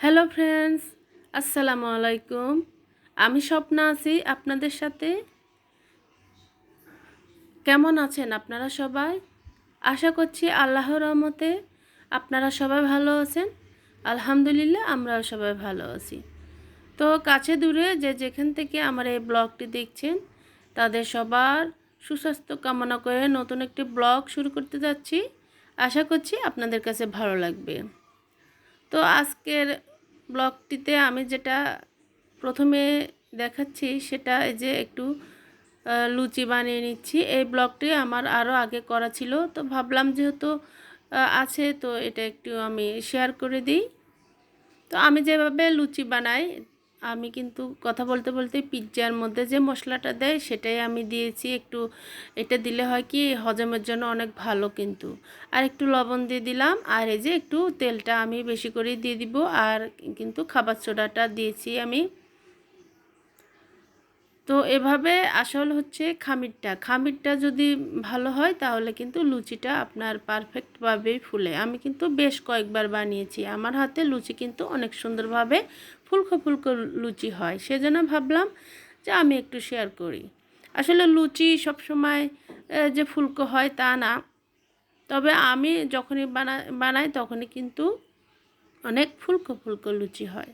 Hello friends, আসসালামু আলাইকুম। আমি স্বপ্না আছি, আপনাদের সাথে? কেমন আছেন আপনারা সবাই? আশা করছি আল্লাহর রহমতে আপনারা সবাই ভালো আছেন। আলহামদুলিল্লাহ, আমরাও সবাই ভালো আছি। তো কাছে দূরে যে যেখান থেকে আমার এই ব্লগটি দেখছেন, তাদের সবার সুস্বাস্থ্য কামনা করে নতুন একটি ব্লগ শুরু করতে যাচ্ছি। আশা করছি আপনাদের কাছে ভালো লাগবে। তো আজকের ব্লগটিতে আমি যেটা প্রথমে দেখাচ্ছি সেটা এই যে একটু লুচি বানিয়ে নিচ্ছি। এই ব্লগটি আমার আরও আগে করা ছিল, তো ভাবলাম যেহেতু আছে তো এটা একটু আমি শেয়ার করে দিই। তো আমি যেভাবে লুচি বানাই আমি কিন্তু কথা বলতে বলতে পিৎজার মধ্যে যে মশলাটা দেয় সেটাই আমি দিয়েছি। একটু এটা দিলে হয় কি হজমের জন্য অনেক ভালো কিন্তু। আর একটু লবণ দিয়ে দিলাম। আর এই যে একটু তেলটা আমি বেশি করেই দিয়ে দিব। আর কিন্তু খাবার সোডাটা দিয়েছি আমি। তো এভাবে আসল হচ্ছে খামিরটা। খামিরটা যদি ভালো হয়, তাহলে কিন্তু লুচিটা আপনার পারফেক্টভাবেই ফুলে। আমি কিন্তু বেশ কয়েকবার বানিয়েছি। আমার হাতে লুচি কিন্তু অনেক সুন্দরভাবে ফুলকো ফুলকো লুচি হয়। সেজন্য ভাবলাম যে আমি একটু শেয়ার করি। আসলে লুচি সবসময় যে ফুলকো হয় তা না। তবে আমি যখনই বানা বানাই তখনই কিন্তু অনেক ফুলকো ফুলকো লুচি হয়।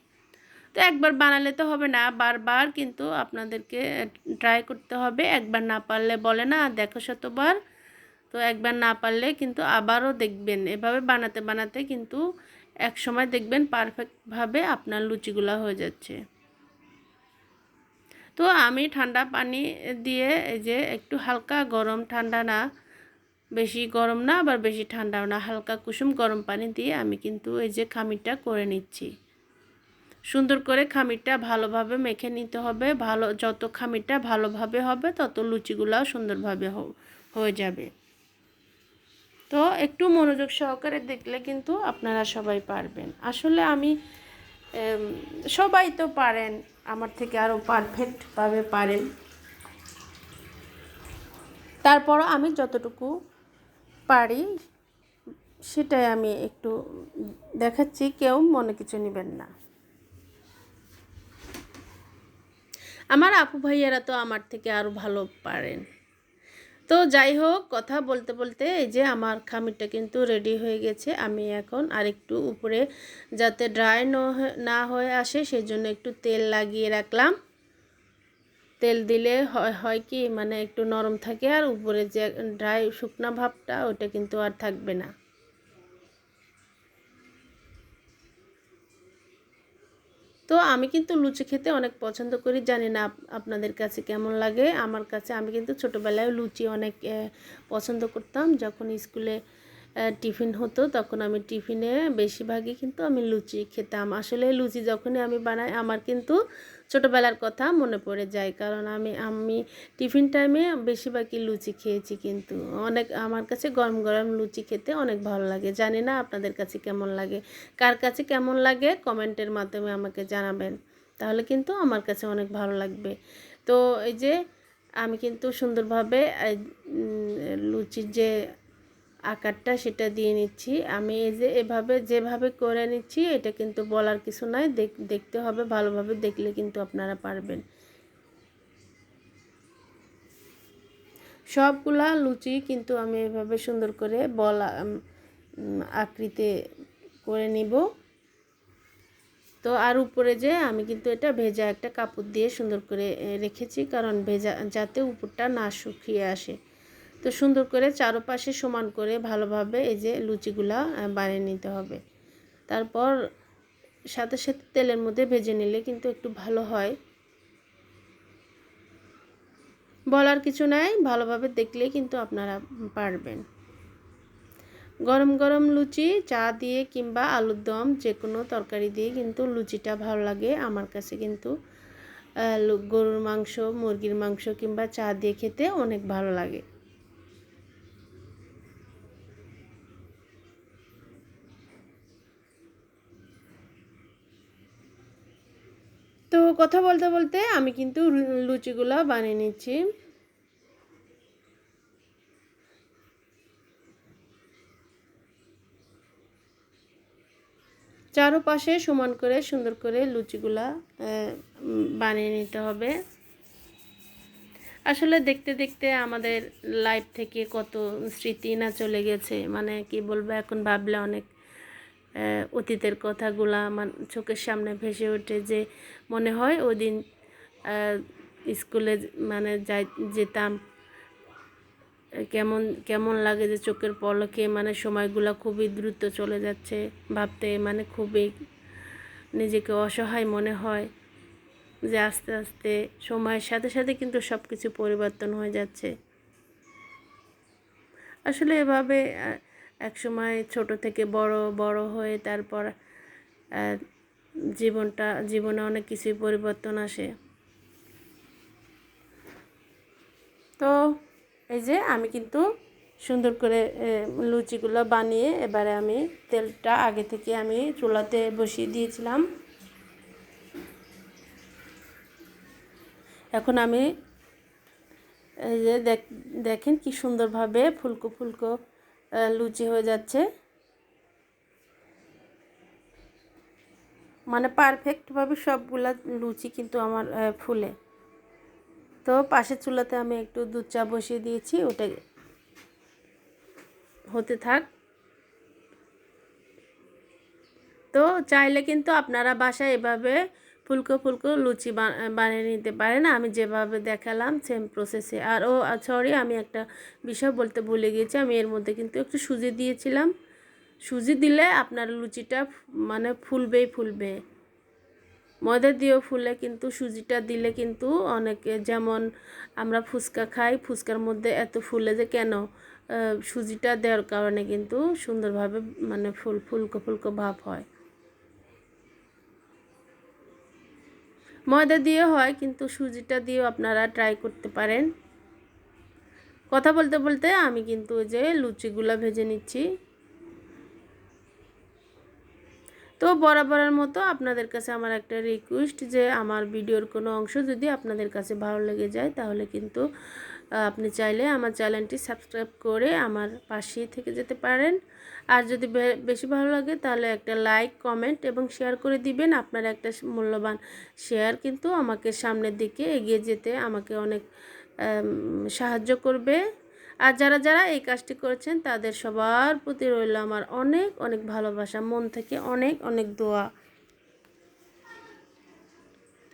তো একবার বানালে তো হবে না, বারবার কিন্তু আপনাদেরকে ট্রাই করতে হবে। একবার না পারলে বলে না, দেখো শতবার। তো একবার না পারলে কিন্তু আবারও দেখবেন। এভাবে বানাতে বানাতে কিন্তু এক সময় দেখবেন পারফেক্টভাবে আপনার লুচিগুলো হয়ে যাচ্ছে। তো আমি ঠান্ডা পানি দিয়ে, এই যে একটু হালকা গরম ঠান্ডা না, বেশি গরম না, আবার বেশি ঠান্ডাও না, হালকা কুসুম গরম পানি দিয়ে আমি কিন্তু এই যে খামিরটা করে নিচ্ছি। সুন্দর করে খামিরটা ভালোভাবে মেখে নিতে হবে। ভালো, যত খামিরটা ভালোভাবে হবে, তত লুচিগুলাও সুন্দরভাবে হয়ে যাবে। তো একটু মনোযোগ সহকারে দেখলে কিন্তু আপনারা সবাই পারবেন। আসলে আমি সবাই তো পারেন, আমার থেকে আরও পারফেক্টভাবে পারেন। তারপরও আমি যতটুকু পারি, সেটাই আমি একটু দেখাচ্ছি, কেউ মনে কিছু নেবেন না। আমার আপু ভাইয়ারা তো আমার থেকে আরও ভালো পারেন। তো যাই হোক, কথা বলতে বলতে এই যে আমার খামিরটা কিন্তু রেডি হয়ে গেছে। আমি এখন আরেকটু উপরে যাতে ড্রাই না হয়ে আসে, সেজন্য একটু তেল লাগিয়ে রাখলাম। তেল দিলে হয় কি মানে একটু নরম থাকে আর উপরে যে ড্রাই শুকনা ভাবটা, ওটা কিন্তু আর থাকবে না। তো আমি কিন্তু লুচি খেতে অনেক পছন্দ করি। জানি না আপনাদের কাছে কেমন লাগে? আমার কাছে, আমি কিন্তু ছোটোবেলায় লুচি অনেক পছন্দ করতাম। যখন স্কুলে টিফিন হতো, তখন আমি টিফিনে বেশিরভাগই কিন্তু আমি লুচি খেতাম। আসলে লুচি যখনই আমি বানাই, আমার কিন্তু ছোটোবেলার কথা মনে পড়ে যায়। কারণ আমি আমি টিফিন টাইমে বেশিরভাগই লুচি খেয়েছি কিন্তু। অনেক, আমার কাছে গরম গরম লুচি খেতে অনেক ভালো লাগে। জানি না আপনাদের কাছে কেমন লাগে। কার কাছে কেমন লাগে কমেন্টের মাধ্যমে আমাকে জানাবেন। তাহলে কিন্তু আমার কাছে অনেক ভালো লাগবে। তো এই যে, আমি কিন্তু সুন্দরভাবে লুচির যে আকারটা সেটা দিয়ে নিচ্ছি। আমি এই যে এভাবে, যেভাবে করে নিচ্ছি, এটা কিন্তু বলার কিছু নাই। দেখ- দেখতে হবে, ভালোভাবে দেখলে কিন্তু আপনারা পারবেন। সবগুলা লুচি কিন্তু আমি এভাবে সুন্দর করে বল আকৃতি করে নিব। তো আর উপরে যে আমি কিন্তু এটা ভেজা একটা কাপড় দিয়ে সুন্দর করে রেখেছি। কারণ ভেজা, যাতে উপরটা না শুকিয়ে আসে। তো সুন্দর করে চারপাশে সমান করে ভালোভাবে এই যে লুচিগুলা বানিয়ে নিতে হবে। তারপর সাথে সাথে তেলের মধ্যে ভেজে নিলে কিন্তু একটু ভালো হয়। বলার কিছু নাই, ভালোভাবে দেখলে কিন্তু আপনারা পারবেন। গরম গরম লুচি, চা দিয়ে কিংবা আলুর দম যে কোনো তরকারি দিয়ে কিন্তু লুচিটা ভালো লাগে। আমার কাছে কিন্তু গরুর মাংস, মুরগির মাংস কিংবা চা দিয়ে খেতে অনেক ভালো লাগে। তো কথা বলতে বলতে আমি কিন্তু লুচিগুলো বানিয়ে নিচ্ছি। চারোপাশে সমান করে সুন্দর করে লুচিগুলা বানিয়ে নিতে হবে। আসলে দেখতে দেখতে আমাদের লাইফ থেকে কত স্মৃতি না চলে গেছে। মানে কি বলব, এখন ভাবলে অনেক অতীতের কথাগুলা আমার চোখের সামনে ভেসে ওঠে যে মনে হয় ওই দিন স্কুলে মানে যাই, যেতাম। কেমন কেমন লাগে যে চোখের পলকে মানে সময়গুলো খুবই দ্রুত চলে যাচ্ছে, ভাবতে মানে খুবই নিজেকে অসহায় মনে হয় যে আস্তে আস্তে সময়ের সাথে সাথে কিন্তু সব কিছু পরিবর্তন হয়ে যাচ্ছে। আসলে এভাবে আহ, এক সময় ছোট থেকে বড় বড় হয়ে তারপর জীবনটা জীবনে অনেক কিছুই পরিবর্তন আসে। তো এই যে আমি কিন্তু সুন্দর করে লুচিগুলো বানিয়ে এবারে আমি তেলটা আগে থেকে আমি চুলাতে বসিয়ে দিয়েছিলাম। এখন আমি এই যে দেখ- দেখেন কি সুন্দরভাবে ফুলকো ফুলকো লুচি হয়ে যাচ্ছে। মানে পারফেক্টভাবে সবগুলা লুচি কিন্তু আমার ফুলে। তো পাশের চুলাতে আমি একটু দুধ চা বসিয়ে দিয়েছি, ওটা হতে থাক। তো চাইলে কিন্তু আপনারা বাসায় এভাবে ফুলকো ফুলকো লুচি বানিয়ে নিতে পারেন আমি যেভাবে দেখালাম সেম প্রসেসে আর ও সরি আমি একটা বিষয় বলতে ভুলে গিয়েছি। আমি এর মধ্যে কিন্তু একটু সুজি দিয়েছিলাম। সুজি দিলে আপনার লুচিটা মানে ফুলবেই ফুলবে। ময়দা দিয়েও ফুলে, কিন্তু সুজিটা দিলে কিন্তু অনেকে, যেমন আমরা ফুচকা খাই, ফুচকার মধ্যে এত ফুলে যে কেন? সুজিটা দেওয়ার কারণে কিন্তু সুন্দরভাবে মানে ফুল, ফুলকো ফুলকো ভাব হয়। ময়দা দিয়ে হয়, কিন্তু সুজিটা দিয়েও আপনারা ট্রাই করতে পারেন। কথা বলতে বলতে আমি কিন্তু ওই যে লুচিগুলো ভেজে নিচ্ছি। তো বরাবরের মতো আপনাদের কাছে আমার একটা রিকোয়েস্ট যে আমার ভিডিওর কোনো অংশ যদি আপনাদের কাছে ভালো লেগে যায়, তাহলে কিন্তু আপনি চাইলে আমার চ্যানেলটি সাবস্ক্রাইব করে আমার পাশেই থেকে যেতে পারেন। আর যদি বেশি ভালো লাগে তাহলে একটা লাইক, কমেন্ট এবং শেয়ার করে দিবেন। আপনার একটা মূল্যবান শেয়ার কিন্তু আমাকে সামনের দিকে এগিয়ে যেতে আমাকে অনেক সাহায্য করবে। আর যারা যারা এই কাজটি করেছেন তাদের সবার প্রতি রইল আমার অনেক অনেক ভালোবাসা। মন থেকে অনেক অনেক দোয়া।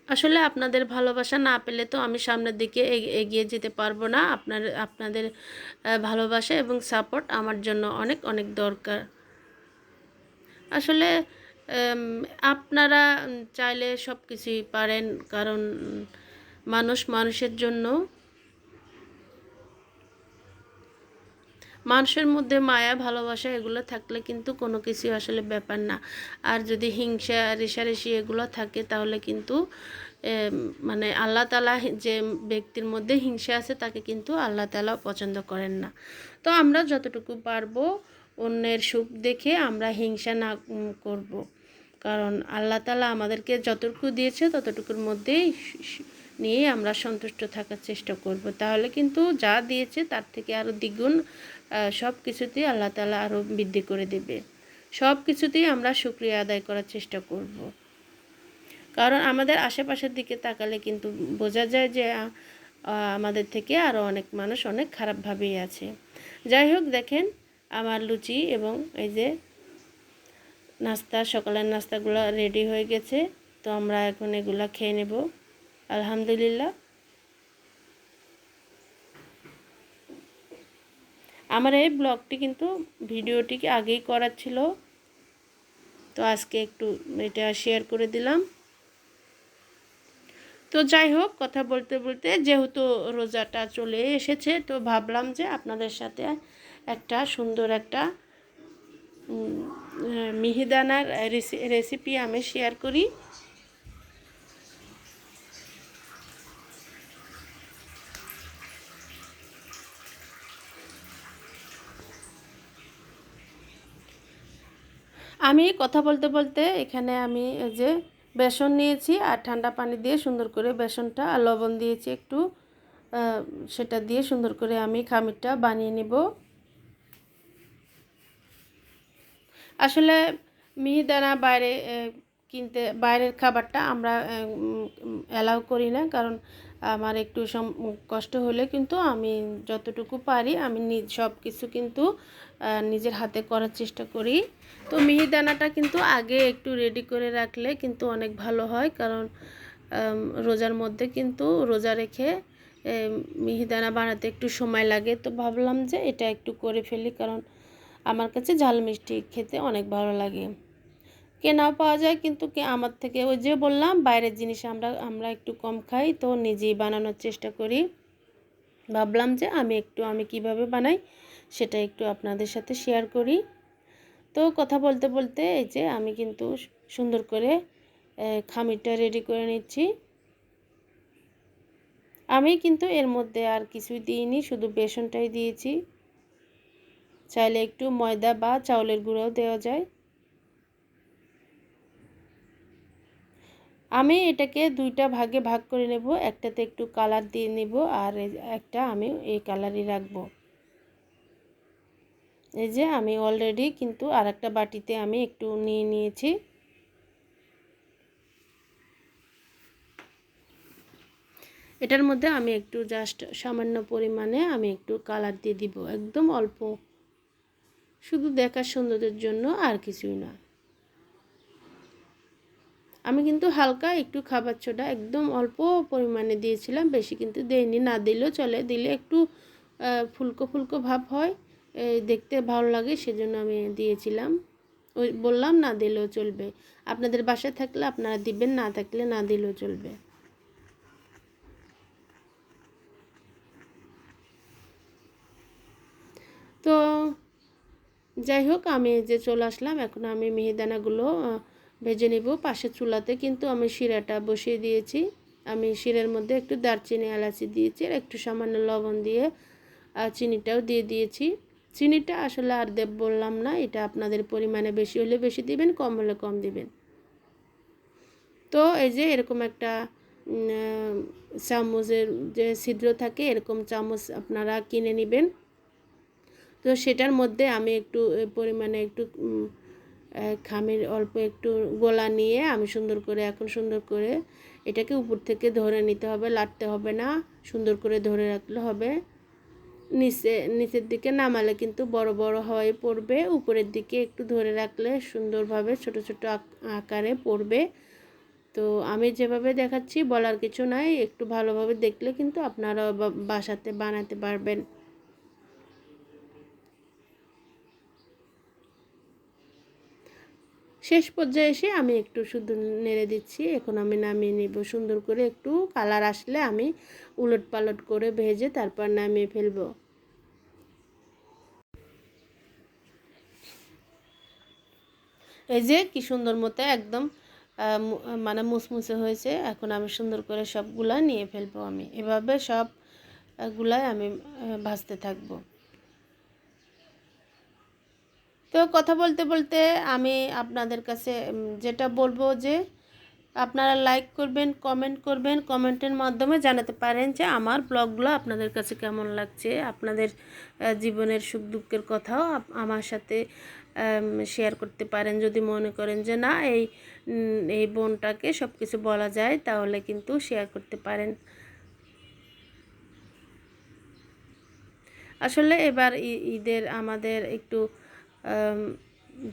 আসলে আপনাদের ভালোবাসা না পেলে তো আমি সামনের দিকে এগ- এগিয়ে যেতে পারব না। আপনার, আপনাদের ভালোবাসা এবং সাপোর্ট আমার জন্য অনেক অনেক দরকার। আসলে আপনারা চাইলে সব কিছুই পারেন, কারণ মানুষ মানুষের জন্য মানুষের মধ্যে মায়া, ভালোবাসা এগুলো থাকলে কিন্তু কোনো কিছু আসলে ব্যাপার না। আর যদি হিংসা, রেশারেশি এগুলো থাকে তাহলে কিন্তু মানে আল্লাহ তালা যে ব্যক্তির মধ্যে হিংসা আছে তাকে কিন্তু আল্লাহ তালা পছন্দ করেন না। তো আমরা যতটুকু পারব অন্যের সুখ দেখে আমরা হিংসা না করব। কারণ আল্লাহ তালা আমাদেরকে যতটুকু দিয়েছে ততটুকুর মধ্যেই নিয়ে আমরা সন্তুষ্ট থাকার চেষ্টা করব। তাহলে কিন্তু যা দিয়েছে তার থেকে আরও দ্বিগুণ সব কিছুতেই আল্লাহ তালা আরও বৃদ্ধি করে দেবে। সব কিছুতেই আমরা শুক্রিয়া আদায় করার চেষ্টা করব। কারণ আমাদের আশেপাশের দিকে তাকালে কিন্তু বোঝা যায় যে আমাদের থেকে আরও অনেক মানুষ অনেক খারাপভাবেই আছে। যাই হোক, দেখেন আমার লুচি এবং এই যে নাস্তা, সকালের নাস্তাগুলো রেডি হয়ে গেছে। তো আমরা এখন এগুলা খেয়ে নেব। আলহামদুলিল্লাহ। আমার এই ব্লগটি কিন্তু ভিডিওটিকে আগেই করার ছিল। তো আজকে একটু এটা শেয়ার করে দিলাম। তো যাই হোক, কথা বলতে বলতে যেহেতু রোজাটা চলে এসেছে, তো ভাবলাম যে আপনাদের সাথে একটা সুন্দর একটা মিহিদানার রেসি- রেসিপি আমি শেয়ার করি। আমি কথা বলতে বলতে এখানে আমি এই যে বেসন নিয়েছি আর ঠান্ডা পানি দিয়ে সুন্দর করে বেসনটা আর লবণ দিয়েছি একটু। সেটা দিয়ে সুন্দর করে আমি খামিরটা বানিয়ে নেব। আসলে মিহিদানা বাইরে কিনতে, বাইরের খাবারটা আমরা অ্যালাউ করি না কারণ আমার একটু কষ্ট হলে কিন্তু আমি যতটুকু পারি আমি সব কিছু কিন্তু নিজের হাতে করার চেষ্টা করি। তো মিহিদানাটা কিন্তু আগে একটু রেডি করে রাখলে কিন্তু অনেক ভালো হয়। কারণ রোজার মধ্যে কিন্তু রোজা রেখে মিহিদানা বানাতে একটু সময় লাগে। তো ভাবলাম যে এটা একটু করে ফেলি, কারণ আমার কাছে ঝাল মিষ্টি খেতে অনেক ভালো লাগে। কেনাও পাওয়া যায়, কিন্তু কে আমার থেকে ওই যে বললাম, বাইরের জিনিস আমরা আমরা একটু কম খাই, তো নিজেই বানানোর চেষ্টা করি। ভাবলাম যে আমি একটু, আমি কীভাবে বানাই সেটা একটু আপনাদের সাথে শেয়ার করি। তো কথা বলতে বলতে এই যে আমি কিন্তু সুন্দর করে খামিরটা রেডি করে নিচ্ছি। আমি কিন্তু এর মধ্যে আর কিছুই দিইনি, শুধু বেসনটাই দিয়েছি। চাইলে একটু ময়দা বা চাউলের গুঁড়োও দেওয়া যায়। আমি এটাকে দুইটা ভাগে ভাগ করে নেব। একটাতে একটু কালার দিয়ে নেব আর একটা আমি এই কালারই রাখব। এই যে আমি অলরেডি কিন্তু আর একটা বাটিতে আমি একটু নিয়ে নিয়েছি। এটার মধ্যে আমি একটু জাস্ট সামান্য পরিমাণে আমি একটু কালার দিয়ে দিব। একদম অল্প। শুধু দেখার সৌন্দর্যের জন্য আর কিছুই না। আমি কিন্তু হালকা একটু খাবার ছোটা একদম অল্প পরিমাণে দিয়েছিলাম, বেশি কিন্তু দেইনি। না দিলেও চলে, দিলে একটু ফুলকো ফুলকো ভাব হয় দেখতে ভালো লাগে সেজন্য আমি দিয়েছিলাম। ওই বললাম না দিলেও চলবে। আপনাদের বাসায় থাকলে আপনারা দিবেন, না থাকলে না দিলেও চলবে। তো যাই হোক, আমি যে চলে আসলাম, এখন আমি মিহিদানাগুলো ভেজে নিব পাশের চুলাতে, কিন্তু আমি শিরাটা বসিয়ে দিয়েছি। আমি শিরার মধ্যে একটু দারচিনি, এলাচি দিয়েছি আর একটু সামান্য লবণ দিয়ে আর চিনিটাও দিয়ে দিয়েছি। চিনিটা আসলে আর দেব বললাম না, এটা আপনাদের পরিমাণে বেশি হলে বেশি দিবেন, কম হলে কম দিবেন। তো এই যে এরকম একটা চামচের যে ছিদ্র থাকে, এরকম চামচ আপনারা কিনে নেবেন। তো সেটার মধ্যে আমি একটু পরিমাণে একটু খামির অল্প একটু গোলা নিয়ে আমি সুন্দর করে, এখন সুন্দর করে এটাকে উপর থেকে ধরে নিতে হবে, লাটতে হবে না, সুন্দর করে ধরে রাখলে হবে। নিচে, নিচের দিকে নামালে কিন্তু বড় বড় হয়ে পড়বে, উপরের দিকে একটু ধরে রাখলে সুন্দরভাবে ছোট ছোট আকারে পড়বে। তো আমি যেভাবে দেখাচ্ছি বলার কিছু নাই, একটু ভালোভাবে দেখলে কিন্তু আপনারা বাসাতে বানাতে পারবেন। শেষ পর্যায়ে এসে আমি একটু শুধু নেড়ে দিচ্ছি। এখন আমি নামিয়ে নিব সুন্দর করে একটু। কালার আসলে আমি উলট পালট করে ভেজে তারপর নামিয়ে ফেলব। এই যে কি সুন্দর মতো একদম মানে মুসমুসে হয়েছে। এখন আমি সুন্দর করে সবগুলা নিয়ে ফেলব আমি। এভাবে সব আহ, গুলাই আমি ভাজতে থাকব। তো কথা বলতে বলতে আমি আপনাদের কাছে যেটা বলব যে আপনারা লাইক করবেন কমেন্ট করবেন কমেন্টের মাধ্যমে জানাতে পারেন যে আমার ব্লগগুলো আপনাদের কাছে কেমন লাগছে, আপনাদের জীবনের সুখ দুঃখের কথাও আমার সাথে শেয়ার করতে পারেন। যদি মনে করেন যে না, এই এই বোনটাকে সব কিছু বলা যায়, তাহলে কিন্তু শেয়ার করতে পারেন। আসলে এবার ঈদের আমাদের একটু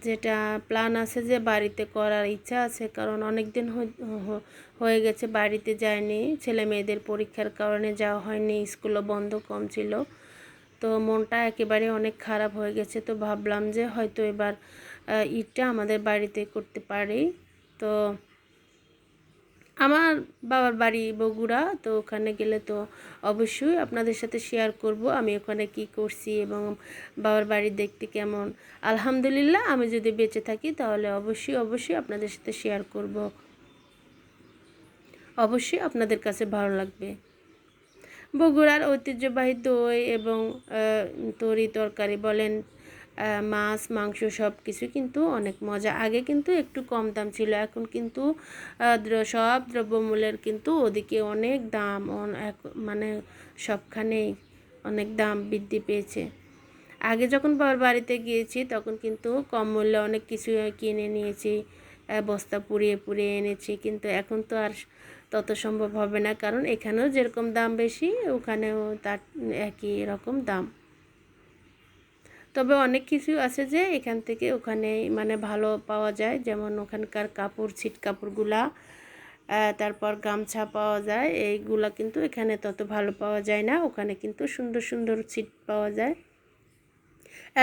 যেটা প্ল্যান আছে যে বাড়িতে করার ইচ্ছা আছে, কারণ অনেক দিন হয়ে গেছে বাড়িতে যায়নি। ছেলে মেয়েদের পরীক্ষার কারণে যাওয়া হয়নি, স্কুলও বন্ধ, কম ছিল। তো মনটা একেবারে অনেক খারাপ হয়ে গেছে। তো ভাবলাম যে হয়তো এবার ইটটা আমাদের বাড়িতে করতে পারি। তো আমার বাবার বাড়ি বগুড়া, তো ওখানে গেলে তো অবশ্যই আপনাদের সাথে শেয়ার করব। আমি ওখানে কি করছি এবং বাবার বাড়ি দেখতে কেমন? আলহামদুলিল্লাহ, আমি যদি বেঁচে থাকি তাহলে অবশ্যই অবশ্যই আপনাদের সাথে শেয়ার করব। অবশ্যই আপনাদের কাছে ভালো লাগবে। বগুড়ার ঐতিহ্যবাহী দই এবং তরি তরকারি বলেন মাছ, মাংস সব কিছু কিন্তু অনেক মজা। আগে কিন্তু একটু কম দাম ছিল, এখন কিন্তু সব দ্রব্যমূল্যের কিন্তু ওদিকে অনেক দাম মানে সবখানেই অনেক দাম বৃদ্ধি পেয়েছে। আগে যখন বাবার বাড়িতে গিয়েছি, তখন কিন্তু কম মূল্যে অনেক কিছু কিনে নিয়েছি বস্তা পুড়িয়ে পুড়িয়ে এনেছি, কিন্তু এখন তো আর তত সম্ভব হবে না, কারণ এখানেও যেরকম দাম বেশি, ওখানেও তার একই রকম দাম। তবে অনেক কিছু আছে যে এখান থেকে ওখানে মানে ভালো পাওয়া যায়। যেমন ওখানকার কাপড়, ছিট কাপড়গুলা তারপর গামছা পাওয়া যায়। এইগুলা কিন্তু এখানে তত ভালো পাওয়া যায় না। ওখানে কিন্তু সুন্দর সুন্দর ছিট পাওয়া যায়।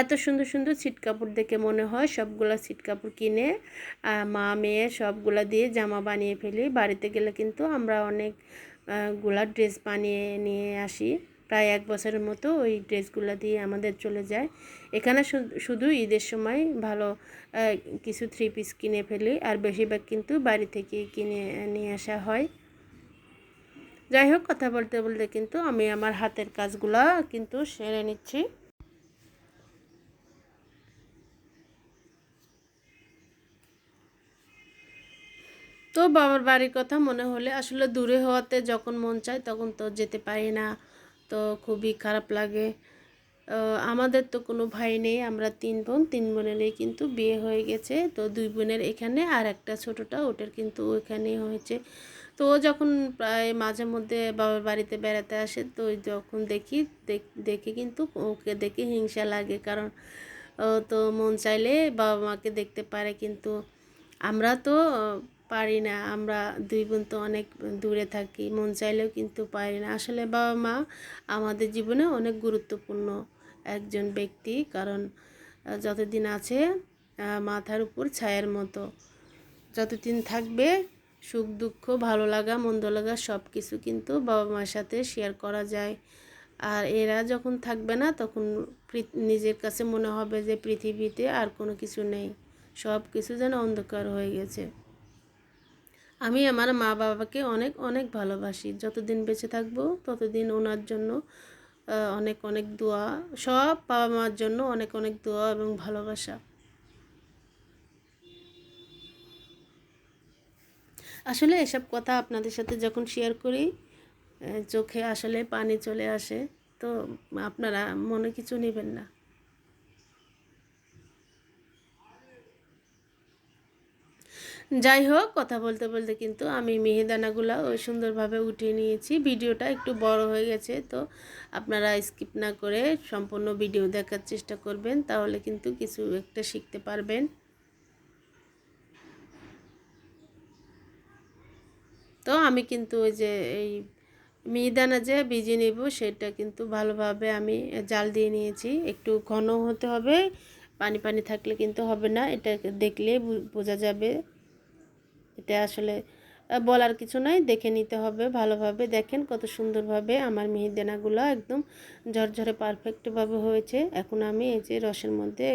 এত সুন্দর সুন্দর ছিট কাপড় দেখে মনে হয় সবগুলা ছিট কাপড় কিনে মা, মেয়ে সবগুলা দিয়ে জামা বানিয়ে ফেলি। বাড়িতে গেলে কিন্তু আমরা অনেকগুলা ড্রেস বানিয়ে নিয়ে আসি। প্রায় এক বছরের মতো ওই ড্রেসগুলো দিয়ে আমাদের চলে যায়। এখানে শুধু ঈদের সময় ভালো কিছু থ্রি পিস কিনে ফেলি, আর বেশিরভাগ কিন্তু বাড়ি থেকে কিনে, নিয়ে আসা হয়। যাই হোক, কথা বলতে বলতে কিন্তু আমি আমার হাতের কাজগুলা কিন্তু সেরে নিচ্ছি। তো বাবার বাড়ির কথা মনে হলে আসলে দূরে হওয়াতে যখন মন চায় তখন তো যেতে পারি না। তো খুবই খারাপ লাগে। আমাদের তো কোনো ভাই নেই, আমরা তিন বোন, তিন বোনেরই কিন্তু বিয়ে হয়ে গেছে। তো দুই বোনের এখানে আর একটা ছোটোটা, ওটার কিন্তু ওইখানেই হয়েছে। তো ও যখন প্রায় মাঝে মধ্যে বাবার বাড়িতে বেড়াতে আসে, তো যখন দেখি, দেখে কিন্তু ওকে দেখে হিংসা লাগে। কারণ তো মন চাইলে বাবা মাকে দেখতে পারে, কিন্তু আমরা তো পারি না। আমরা দুই বোন তো অনেক দূরে থাকি, মন চাইলেও কিন্তু পারি না। আসলে বাবা মা আমাদের জীবনে অনেক গুরুত্বপূর্ণ একজন ব্যক্তি, কারণ যতদিন আছে মাথার উপর ছায়ার মতো। যতদিন থাকবে, সুখ, দুঃখ, ভালো লাগা, মন্দ লাগা সব কিছু কিন্তু বাবা মার সাথে শেয়ার করা যায়। আর এরা যখন থাকবে না, তখন নিজের কাছে মনে হবে যে পৃথিবীতে আর কোনো কিছু নেই। সব কিছু যেন অন্ধকার হয়ে গেছে। আমি আমার মা বাবাকে অনেক অনেক ভালোবাসি। যতদিন বেঁচে থাকব, ততদিন ওনার জন্য অনেক অনেক দোয়া, সব বাবা মার জন্য অনেক অনেক দোয়া এবং ভালোবাসা। আসলে এসব কথা আপনাদের সাথে যখন শেয়ার করি চোখে আসলে পানি চলে আসে, তো আপনারা মনে কিছু নেবেন না। যাই হোক, কথা বলতে বলতে কিন্তু আমি মিহিদানাগুলো ওই সুন্দরভাবে উঠিয়ে নিয়েছি। ভিডিওটা একটু বড় হয়ে গেছে, তো আপনারা স্কিপ না করে সম্পূর্ণ ভিডিও দেখার চেষ্টা করবেন, তাহলে কিন্তু কিছু একটা শিখতে পারবেন। তো আমি কিন্তু ওই যে এই মিহিদানা যে ভিজিয়ে নেব, সেটা কিন্তু ভালোভাবে আমি জাল দিয়ে নিয়েছি। একটু ঘন হতে হবে, পানি পানি থাকলে কিন্তু হবে না, এটা দেখলে বোঝা যাবে। এটা আসলে বলার কিছু নাই। দেখে নিতে হবে ভালোভাবে। দেখেন কত সুন্দরভাবে আমার মিহিদানাগুলো একদম ঝরঝরে পারফেক্টভাবে হয়েছে। এখন আমি এই যে রসের মধ্যে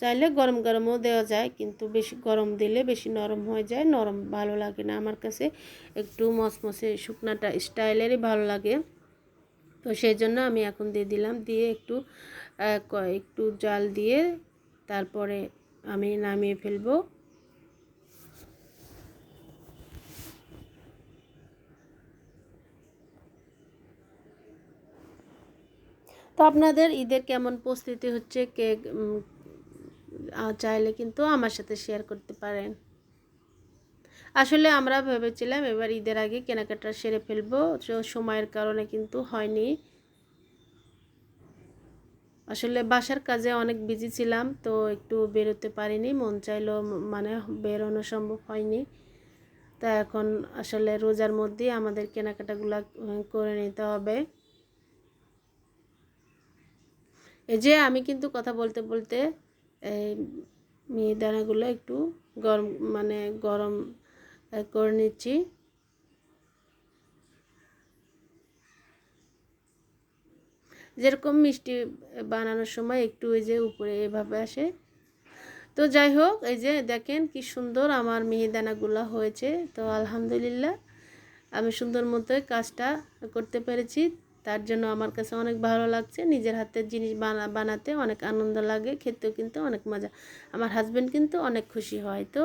চাইলে গরম গরমও দেওয়া যায়, কিন্তু বেশি গরম দিলে বেশি নরম হয়ে যায়। নরম ভালো লাগে না আমার কাছে। একটু মসমসে শুকনাটা স্টাইলেরই ভালো লাগে। তো সেই জন্য আমি এখন দিয়ে দিলাম। দিয়ে একটু একটু জাল দিয়ে তারপরে আমি নামিয়ে ফেলব। তো আপনাদের ঈদের কেমন প্রস্তুতি হচ্ছে? কেক চাইলে কিন্তু আমার সাথে শেয়ার করতে পারেন। আসলে আমরা ভেবেছিলাম এবার ঈদের আগে কেনাকাটা সেরে ফেলব, তো সময়ের কারণে কিন্তু হয়নি। আসলে বাসার কাজে অনেক বিজি ছিলাম, তো একটু বেরোতে পারিনি, মন চাইলেও মানে বেরোনো সম্ভব হয়নি। তা এখন আসলে রোজার মধ্যেই আমাদের কেনাকাটাগুলো করে নিতে হবে। এই যে আমি কিন্তু কথা বলতে বলতে এই মিহিদানাগুলো একটু গরম মানে গরম করে নিচ্ছি। যেরকম মিষ্টি বানানোর সময় একটু ওই যে উপরে এভাবে আসে। তো যাই হোক, এই যে দেখেন কি সুন্দর আমার মিহিদানাগুলো হয়েছে। তো আলহামদুলিল্লাহ, আমি সুন্দর মতোই কাজটা করতে পেরেছি। তার জন্য আমার কাছে অনেক ভালো লাগছে। নিজের হাতের জিনিস বানা, বানাতে অনেক আনন্দ লাগে, খেতেও কিন্তু অনেক মজা। আমার হাজব্যান্ড কিন্তু অনেক খুশি হয়। তো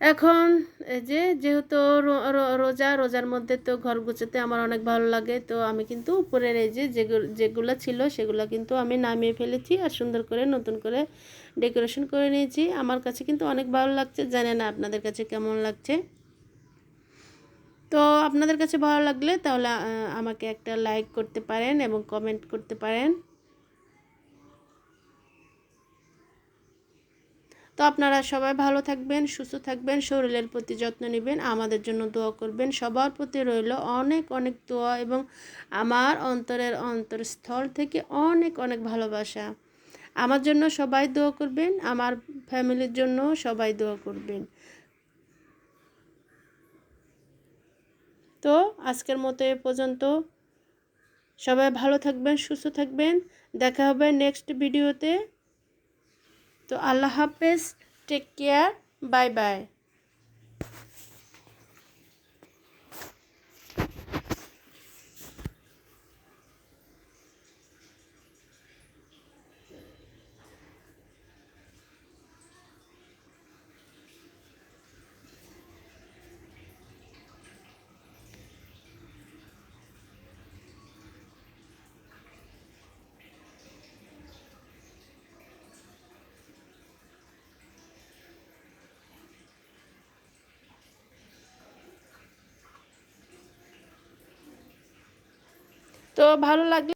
এখন এই যে যেহেতু রোজা, রোজার মধ্যে তো ঘর গুছোতে আমার অনেক ভালো লাগে, তো আমি কিন্তু উপরের এই যে যেগুলো ছিল সেগুলো কিন্তু আমি নামিয়ে ফেলেছি আর সুন্দর করে নতুন করে ডেকোরেশন করে নিয়েছি। আমার কাছে কিন্তু অনেক ভালো লাগছে। জানে না আপনাদের কাছে কেমন লাগছে? তো আপনাদের কাছে ভালো লাগলে তাহলে আমাকে একটা লাইক করতে পারেন এবং কমেন্ট করতে পারেন। তো আপনারা সবাই ভালো থাকবেন, সুস্থ থাকবেন, শরীরের প্রতি যত্ন নেবেন, আমাদের জন্য দোয়া করবেন। সবার প্রতি রইল অনেক অনেক দোয়া এবং আমার অন্তরের অন্তরস্থল থেকে অনেক অনেক ভালোবাসা। আমার জন্য সবাই দোয়া করবেন, আমার ফ্যামিলির জন্য সবাই দোয়া করবেন। তো আজকের মতো এ পর্যন্ত। সবাই ভালো থাকবেন, সুস্থ থাকবেন। দেখা হবে নেক্সট ভিডিওতে তো। আল্লাহ হাফেজ টেক কেয়ার বাই বাই ভালো লাগলে